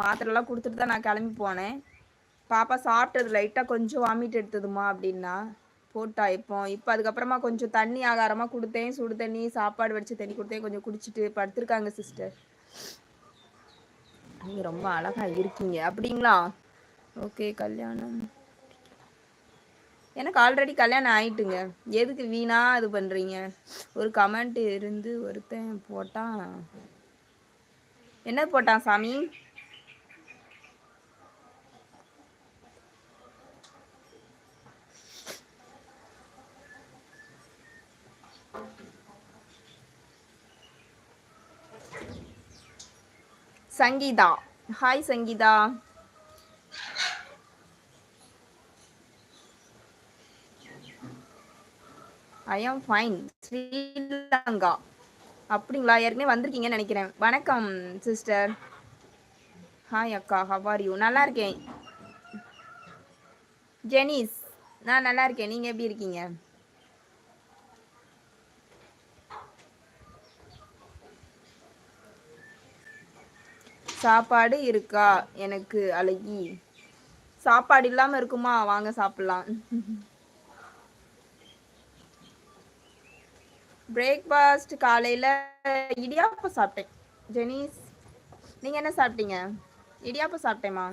மாத்திரைலாம் கொடுத்துட்டு தான் நான் கிளம்பி போனேன். பாப்பா சாப்பிட்டது லைட்டாக கொஞ்சம் வாமிட் எடுத்ததுமா அப்படின்னா போட்டா இப்போ இப்போ அதுக்கப்புறமா கொஞ்சம் தண்ணி ஆகாரமாக கொடுத்தேன் சுடு தண்ணி சாப்பாடு வடிச்சு தண்ணி கொடுத்தேன் கொஞ்சம் குடிச்சிட்டு படுத்திருக்காங்க சிஸ்டர் நீங்கள் ரொம்ப அழகா இருக்கீங்க. அப்படிங்களா? ஓகே கல்யாணம். எனக்கு ஆல்ரெடி கல்யாணம் ஆயிட்டுங்க. எதுக்கு வீணா இது பண்ணுறீங்க ஒரு கமெண்ட் இருந்து ஒருத்தன் போட்டான். என்ன போட்டான் சாமி? Sangeetha. Hi Sangeetha. I am fine Sri Lanka. அப்படிங்களா? ஏற்கனவே வந்திருக்கீங்கன்னு நினைக்கிறேன். வணக்கம் சிஸ்டர் ஹாய் அக்கா. ஹவ் யூ நல்லா இருக்கேன். ஜெனிஸ் நான் நல்லா இருக்கேன். நீங்கள் எப்படி இருக்கீங்க? சாப்பாடு இருக்கா? எனக்கு அழகி. சாப்பாடு இல்லாமல் இருக்குமா? வாங்க சாப்பிட்லாம். பிரேக்ஃபாஸ்ட் காலையில் இடியாப்பம் சாப்பிட்டேன். ஜெனிஸ் நீங்கள் என்ன சாப்பிட்டீங்க? இடியாப்பம் சாப்பிட்டேம்மா.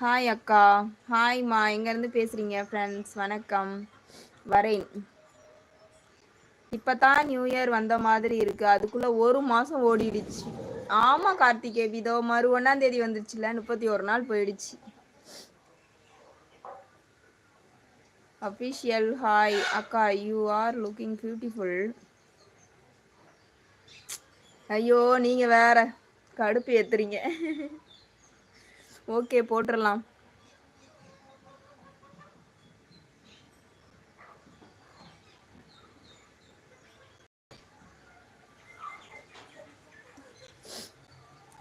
ஹாய் அக்கா. ஹாய்மா எங்கேருந்து பேசுகிறீங்க ஃப்ரெண்ட்ஸ் வணக்கம். வரேன். இப்பதான் நியூ இயர் வந்த மாதிரி இருக்கு. அதுக்குள்ள ஒரு மாசம் ஓடிடுச்சு. ஆமா கார்த்திகே இதோ மறு ஒன்னாம் தேதி வந்துருச்சுல. முப்பத்தி ஒரு நாள் போயிடுச்சு. அஃபிஷியல் ஹாய் அக்கா யூ ஆர் லுக்கிங் பியூட்டிஃபுல் ஐயோ நீங்க வேற கடுப்பு ஏத்துறீங்க. ஓகே போட்டுடலாம்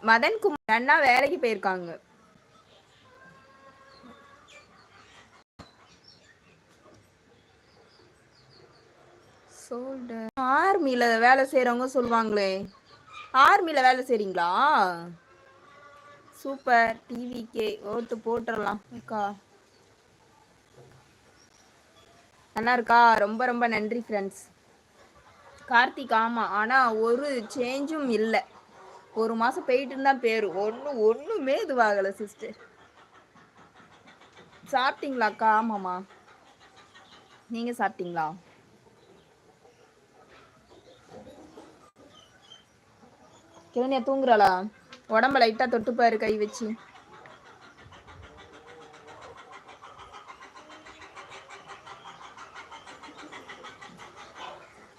மதன் குமார் அண்ணா வேலைக்கு போயிருக்காங்க. ஆர்மியில வேலை செய்யறவங்க சொல்லுவாங்களே ஆர்மியில வேலை செய்றீங்களா? சூப்பர். டிவிக்கே ஓட்டு போட்டுடலாம் அக்கா. நல்லா இருக்கா? ரொம்ப ரொம்ப நன்றி ஃப்ரெண்ட்ஸ் கார்த்திக் ஆமாம் ஆனால் ஒரு சேஞ்சும் இல்லை. ஒரு மாதம் போயிட்டு இருந்தா பேர் ஒன்றும் ஒன்றுமே இதுவாகலை சிஸ்டர் சாப்பிட்டீங்களாக்கா? ஆமாம்மா. நீங்கள் சாப்பிட்டீங்களா? கிரணியா தூங்குறாளா? உடம்ப லைட்டாக தொட்டுப்பாரு கை வச்சு.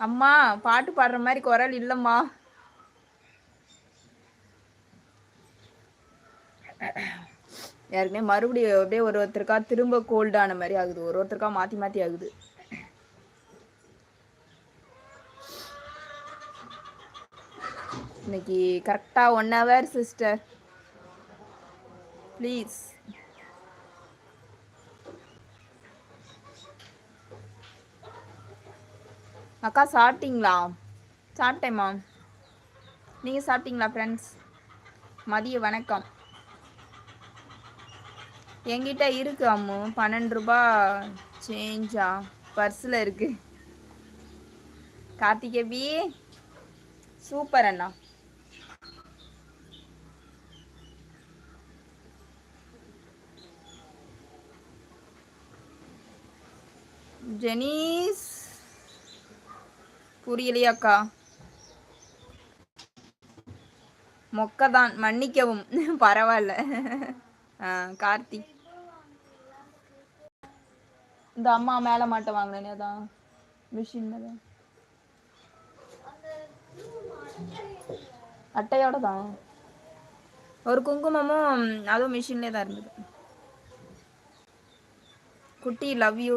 அம்மா பாட்டு பாடுற மாதிரி குரல் இல்லைம்மா. யாருக்குமே மறுபடியும் அப்படியே ஒரு ஒருத்தருக்கா திரும்ப கோல்டான மாதிரி ஆகுது. ஒரு ஒருத்தருக்கா மாற்றி மாற்றி ஆகுது. இன்னைக்கு கரெக்டாக ஒன் ஹவர் சிஸ்டர் ப்ளீஸ் அக்கா சாப்பிட்டீங்களா? சாப்பிட்டேம்மா நீங்கள் சாப்பிட்டீங்களா ஃப்ரெண்ட்ஸ் மதிய வணக்கம். என்கிட்ட இருக்கு அம்மு. பன்னெண்டு ரூபா சேஞ்சா பர்ஸில் இருக்கு. கார்த்திகேபி சூப்பர் அண்ணா. ஜெனீஸ் புரியலையாக்கா மொக்கதான் மன்னிக்கவும். பரவாயில்ல. கார்த்திக். இந்த அம்மா மேல மாட்ட வாங்கினேன் அதான் மிஷின் மேல. அட்டையோட தான் ஒரு குங்குமமும் அதுவும் மிஷின்லே தான் இருந்தது. குட்டி லவ் யூ